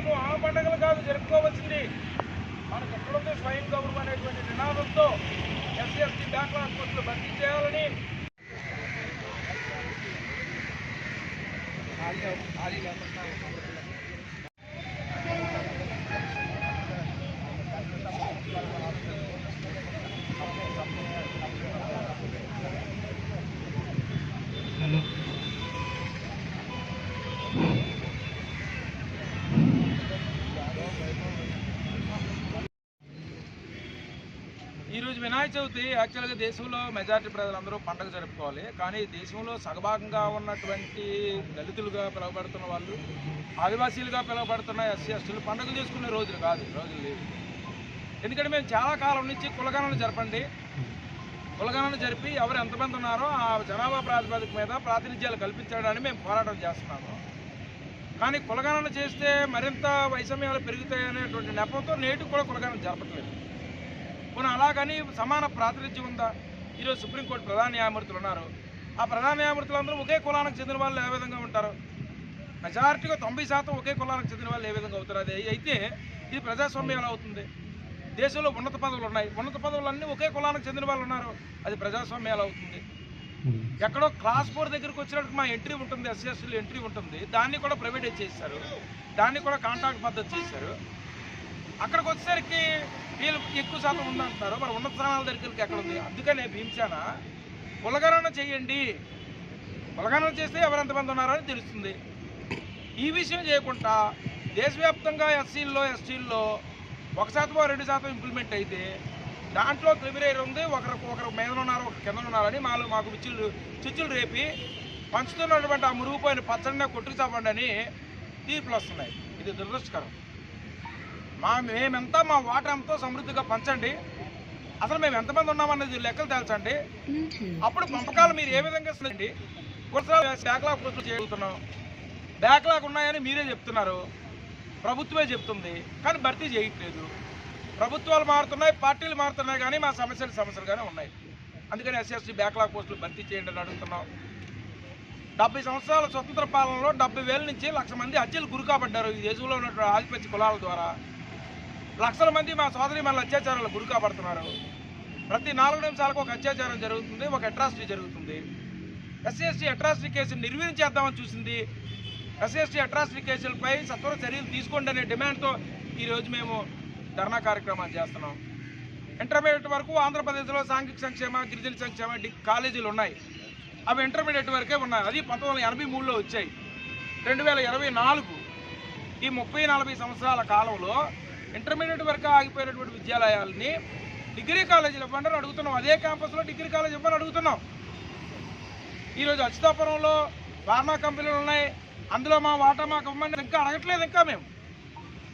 మేము ఆ పండుగలు కాదు జరుపుకోవాల్సింది. మనకు ఎక్కడుంది స్వయం గౌరవం అనేటువంటి నినాదంతో ఎస్సీ ఎస్టీ బ్యాక్లాగ్ పోస్టులు భర్తీ చేయాలని ఖాళీ ఖాళీ ఈరోజు వినాయక చవితి యాక్చువల్గా దేశంలో మెజారిటీ ప్రజలందరూ పండుగ జరుపుకోవాలి. కానీ దేశంలో సగభాగంగా ఉన్నటువంటి దళితులుగా పిలువబడుతున్న వాళ్ళు ఆదివాసీలుగా పిలువబడుతున్న ఎస్సీ ఎస్టీలు పండుగలు చేసుకునే రోజులు కాదు రోజులు లేవు. ఎందుకంటే మేము చాలా కాలం నుంచి కులగణన జరపండి. కులగణన జరిపి ఎవరు ఎంతమంది ఉన్నారో ఆ జనాభా ప్రాతిపదిక మీద ప్రాతినిధ్యాలు కల్పించడానికి మేము పోరాటం చేస్తున్నాము. కానీ కులగణన చేస్తే మరింత వైషమ్యాలు పెరుగుతాయనేటువంటి నెపంతో నేటి కూడా కులగణన జరపట్లేదు. పోనీ అలాగని సమాన ప్రాతినిధ్యం ఉందా? ఈరోజు సుప్రీంకోర్టు ప్రధాన న్యాయమూర్తులు ఉన్నారు. ఆ ప్రధాన న్యాయమూర్తులందరూ ఒకే కులానికి చెందిన వాళ్ళు ఏ విధంగా ఉంటారు? మెజారిటీగా తొంభై శాతం ఒకే కులానికి చెందిన వాళ్ళు ఏ విధంగా అవుతారు? అది అయితే ఇది ప్రజాస్వామ్యం ఎలా అవుతుంది? దేశంలో ఉన్నత పదవులు ఉన్నాయి. ఉన్నత పదవులన్నీ ఒకే కులానికి చెందిన వాళ్ళు ఉన్నారు. అది ప్రజాస్వామ్యం ఎలా అవుతుంది? ఎక్కడో క్లాస్ ఫోర్ దగ్గరికి వచ్చినట్టు మా ఎంట్రీ ఉంటుంది ఎస్సీఎస్టీలు ఎంట్రీ ఉంటుంది. దాన్ని కూడా ప్రైవేటైజ్ చేశారు. దాన్ని కూడా కాంట్రాక్ట్ పద్ధతి చేశారు. అక్కడికి వచ్చేసరికి వీళ్ళు ఎక్కువ శాతం ఉందంటున్నారు. మరి ఉన్నత స్థానాల దగ్గరికి ఎక్కడ ఉంది? అందుకనే భీమసేన కులగణన చేయండి. కులగణన చేస్తే ఎవరు ఎంతమంది ఉన్నారని తెలుస్తుంది. ఈ విషయం చేయకుండా దేశవ్యాప్తంగా ఎస్సీల్లో ఎస్టీల్లో ఒక శాతం రెండు శాతం ఇంప్లిమెంట్ అయితే దాంట్లో త్రివిరేరు ఉంది. ఒకరు ఒకరు మీద ఉన్నారు ఒక కింద ఉన్నారని మాలో మాకు విచ్చులు చిచ్చులు రేపి పంచుతున్నటువంటి ఆ మురుగుపోయిన పచ్చడిని కొట్టుకు చాపండి అని తీర్పులు వస్తున్నాయి. ఇది దురదృష్టకరం. మా మేమెంతా మా వాటా ఎంతో సమృద్ధిగా పంచండి. అసలు మేము ఎంతమంది ఉన్నామన్నది లెక్కలు తేల్చండి. అప్పుడు పంపకాలు మీరు ఏ విధంగా ఇస్తుందండి బ్యాక్లాగ్ పోస్టులు చేయగలుగుతున్నాం. బ్యాక్లాగ్ ఉన్నాయని మీరే చెప్తున్నారు. ప్రభుత్వమే చెప్తుంది. కానీ భర్తీ చేయట్లేదు. ప్రభుత్వాలు మారుతున్నాయి పార్టీలు మారుతున్నాయి కానీ మా సమస్యలు సమస్యలుగానే ఉన్నాయి. అందుకని ఎస్ఎస్టీ బ్యాక్లాగ్ పోస్టులు భర్తీ చేయండి అని అడుగుతున్నాం. డెబ్బై సంవత్సరాల స్వతంత్ర పాలనలో డెబ్బై వేల నుంచి లక్ష మంది హత్యలు గురి కాబడ్డారు ఈ దేశంలో ఉన్నటువంటి ఆధిపత్య కులాల ద్వారా. లక్షల మంది మా సోదరి మన అత్యాచారాలు గురి కాబడుతున్నారు. ప్రతి నాలుగు నిమిషాలకు ఒక అత్యాచారం జరుగుతుంది ఒక అట్రాసిటీ జరుగుతుంది. ఎస్సీ ఎస్టీ అట్రాసిటీ కేసులు నిర్వీర్యం చేద్దామని చూసింది. ఎస్సీ ఎస్టీ అట్రాసిటీ కేసులపై సత్వర చర్యలు తీసుకోండి అనే డిమాండ్తో ఈరోజు మేము ధర్నా కార్యక్రమాలు చేస్తున్నాం. ఇంటర్మీడియట్ వరకు ఆంధ్రప్రదేశ్లో సాంఘిక సంక్షేమ గిరిజన సంక్షేమ డి కాలేజీలు ఉన్నాయి. అవి ఇంటర్మీడియట్ వరకే ఉన్నాయి. అది పంతొమ్మిది వందల ఎనభై మూడులో వచ్చాయి. రెండు వేల ఇరవై నాలుగు ఈ ముప్పై నలభై సంవత్సరాల కాలంలో ఇంటర్మీడియట్ వరకు ఆగిపోయినటువంటి విద్యాలయాలని డిగ్రీ కాలేజీలు ఇవ్వండి అడుగుతున్నాం. అదే క్యాంపస్లో డిగ్రీ కాలేజ్ ఇవ్వని అడుగుతున్నాం. ఈరోజు అచ్యుతాపురంలో ఫార్మా కంపెనీలు ఉన్నాయి. అందులో మా వాటా మాకు ఇవ్వమని ఇంకా అడగట్లేదు ఇంకా మేము.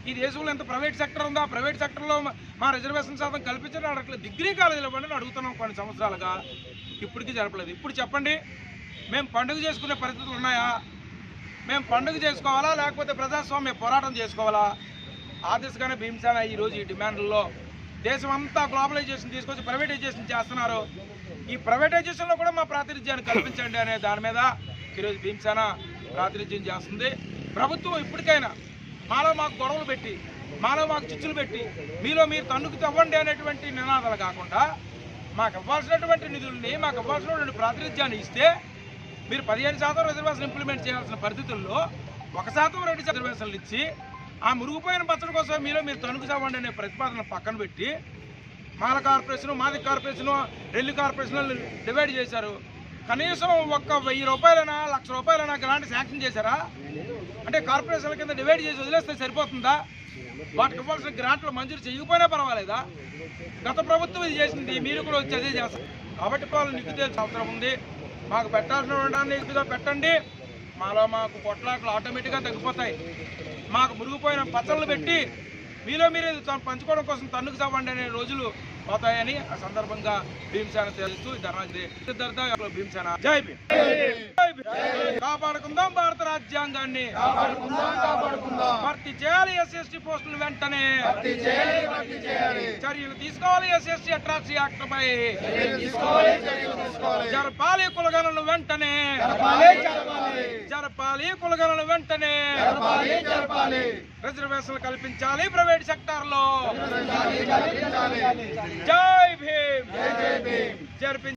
ఈ దేశంలో ఎంత ప్రైవేట్ సెక్టర్ ఉందా ప్రైవేట్ సెక్టర్లో మా రిజర్వేషన్ శాతం కల్పించడం అడగట్లేదు. డిగ్రీ కాలేజీలు ఇవ్వండి అడుగుతున్నాం కొన్ని సంవత్సరాలుగా. ఇప్పటికీ జరపలేదు. ఇప్పుడు చెప్పండి మేము పండుగ చేసుకునే పరిస్థితులు ఉన్నాయా? మేము పండుగ చేసుకోవాలా? లేకపోతే ప్రజాస్వామ్య పోరాటం చేసుకోవాలా? ఆ దిశగానే భీమసేన ఈరోజు ఈ డిమాండ్లలో దేశం అంతా గ్లోబలైజేషన్ తీసుకొచ్చి ప్రైవేటైజేషన్ చేస్తున్నారు. ఈ ప్రైవేటైజేషన్లో కూడా మా ప్రాతినిధ్యాన్ని కల్పించండి అనే దాని మీద ఈరోజు భీమసేన ప్రాతినిధ్యం చేస్తుంది. ప్రభుత్వం ఇప్పటికైనా మాలో మాకు గొడవలు పెట్టి మాలో మాకు చిచ్చులు పెట్టి మీలో మీరు తన్నుకు తవ్వండి అనేటువంటి నినాదాలు కాకుండా మాకు ఇవ్వాల్సినటువంటి నిధుల్ని మాకు ఇవ్వాల్సినటువంటి ప్రాతినిధ్యాన్ని ఇస్తే మీరు పదిహేను శాతం రిజర్వేషన్ ఇంప్లిమెంట్ చేయాల్సిన పరిస్థితుల్లో ఒక శాతం రెండు రిజర్వేషన్లు ఇచ్చి ఆ మురుగుపోయిన బచ్చడి కోసం మీలో మీరు తణుకు చావండి అనే ప్రతిపాదన పక్కన పెట్టి మాల కార్పొరేషన్ మాది కార్పొరేషన్ రెల్లి కార్పొరేషన్ డివైడ్ చేశారు. కనీసం ఒక్క వెయ్యి రూపాయలైనా లక్ష రూపాయలైనా గ్రాంట్ శాంక్షన్ చేశారా? అంటే కార్పొరేషన్ల కింద డివైడ్ చేసి వదిలేస్తే సరిపోతుందా? వాటికి ఇవ్వాల్సిన గ్రాంట్లు మంజూరు చేయకపోయినా పర్వాలేదా? గత ప్రభుత్వం ఇది చేసింది మీరు కూడా వచ్చి అదే చేస్తారు. కాబట్టి వాళ్ళు నిగ్గుదేల్సిన అవసరం ఉంది. మాకు పెట్టాల్సిన నిగ్గుగా పెట్టండి. మాలో మాకు పొట్లాట్లు ఆటోమేటిక్గా తగ్గిపోతాయి. మాకు మురిగిపోయిన పచ్చళ్ళు పెట్టి మీలో మీరే పంచుకోవడం కోసం తన్నుకు చావండి అనే రోజులు పోతాయని ఆ సందర్భంగా భీమసేన తెలుస్తూ ధర్నా భీమసేన. జై భీమ్. కాపాడుకుందాం భారత రాజ్యాంగాన్ని. భర్తీ చేయాలి ఎస్సీ ఎస్టీ పోస్టులు వెంటనే. చర్యలు తీసుకోవాలి ఎస్సీ ఎస్టీ అట్రాసిటీ యాక్ట్ పై జరపాలి కులగణను వెంటనే. జరపాలి కులగణను వెంటనే. రిజర్వేషన్లు కల్పించాలి ప్రైవేట్ సెక్టార్లో జై భీమ్. జరిపి